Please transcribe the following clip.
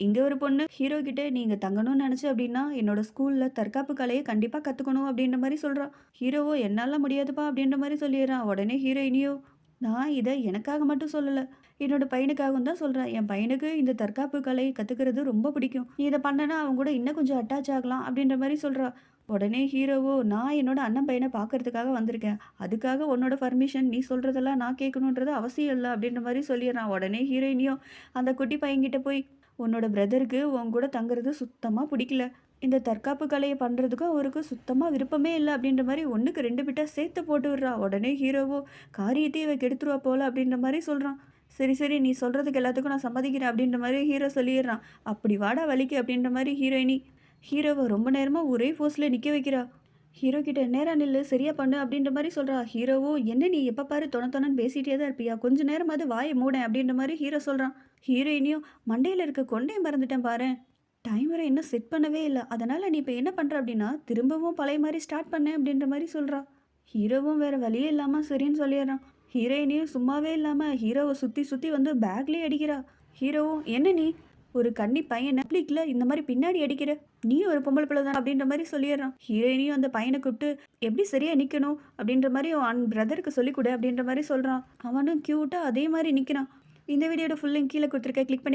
இங்கே ஒரு பொண்ணு ஹீரோ கிட்டே நீங்கள் தங்கணும்னு நினச்சி அப்படின்னா என்னோட ஸ்கூலில் தற்காப்பு கலையை கண்டிப்பாக கற்றுக்கணும் அப்படின்ற மாதிரி சொல்கிறான் ஹீரோவோ என்னால் முடியாதுப்பா அப்படின்ற மாதிரி சொல்லிடுறான் உடனே ஹீரோயினியோ நான் இதை எனக்காக மட்டும் சொல்லலை. என்னோட பையனுக்காகவும் தான் சொல்கிறேன் என் பையனுக்கு இந்த தற்காப்பு கலை கற்றுக்கிறது ரொம்ப பிடிக்கும். நீ இதை பண்ணனா அவன் கூட இன்னும் கொஞ்சம் அட்டாச் ஆகலாம் அப்படின்ற மாதிரி சொல்கிறா உடனே ஹீரோவோ நான் என்னோட அண்ணன் பையனை பார்க்கறதுக்காக வந்திருக்கேன். அதுக்காக உன்னோட பர்மிஷன் நீ சொல்கிறதெல்லாம் நான் கேட்கணுன்றது அவசியம் இல்லை அப்படின்ற மாதிரி சொல்லிடுறான் உடனே ஹீரோயினியும் அந்த குட்டி பையன்கிட்ட போய் உன்னோட பிரதருக்கு உன் கூட தங்குறது சுத்தமாக பிடிக்கல. இந்த தற்காப்பு கலையை பண்ணுறதுக்கும் அவருக்கு சுத்தமாக விருப்பமே இல்லை அப்படின்ற மாதிரி ஒன்றுக்கு ரெண்டு பிட்டா சேர்த்து போட்டு விடுறா. உடனே ஹீரோவோ காரியத்தையே இவ கெடுத்துருவா போல அப்படின்ற மாதிரி சொல்கிறான் சரி சரி நீ சொல்கிறதுக்கு எல்லாத்துக்கும் நான் சம்மதிக்கிறேன் அப்படின்ற மாதிரி ஹீரோ சொல்லிடுறான். அப்படி வாடா வலிக்கு அப்படின்ற மாதிரி ஹீரோயினி ஹீரோவை ரொம்ப நேரமாக ஒரே ஃபோர்ஸில் நிற்க வைக்கிறா. ஹீரோ கிட்ட நேரம் நில்லு சரியா பண்ணு அப்படின்ற மாதிரி சொல்கிறா ஹீரோவோ என்ன நீ எப்போ பாரு தொண தொணன்னு பேசிகிட்டே தான் இருப்பியா? கொஞ்ச நேரமாவது வாயை மூடேன் அப்படின்ற மாதிரி ஹீரோ சொல்கிறான் ஹீரோயினியும் மண்டையில் இருக்க கொண்டையும் மறந்துட்டேன் பாரு. டைமரை இன்னும் செட் பண்ணவே இல்லை. அதனால் நீ இப்போ என்ன பண்ணுற அப்படின்னா திரும்பவும் பழைய மாதிரி ஸ்டார்ட் பண்ணேன் அப்படின்ற மாதிரி சொல்கிறா ஹீரோவும் வேறு வழியே இல்லாமல் சரின்னு சொல்லிடுறான். ஹீரோயினியும் சும்மாவே இல்லாமல் ஹீரோவை சுற்றி சுற்றி வந்து பேக்லேயே அடிக்கிறா. ஹீரோவும் என்ன நீ? ஒரு கன்னி பையன் நெட்ஃப்ளிக்ஸில் இந்த மாதிரி பின்னாடி அடிக்கிற? நீ ஒரு பொம்பளை பிள்ளை தான் அப்படின்ற மாதிரி சொல்லிடுறான். ஹீரோயினியும் அந்த பையனை கூப்பிட்டு எப்படி சரியாக நிற்கணும் அப்படின்ற மாதிரி அவன் பிரதருக்கு சொல்லிக் கொடு அப்படின்ற மாதிரி சொல்கிறான் அவனும் க்யூட்டாக அதே மாதிரி நிற்கிறான் இந்த வீடியோட ஃபுல்லும் கீழே கொடுத்துருக்க கிளிக் பண்ணி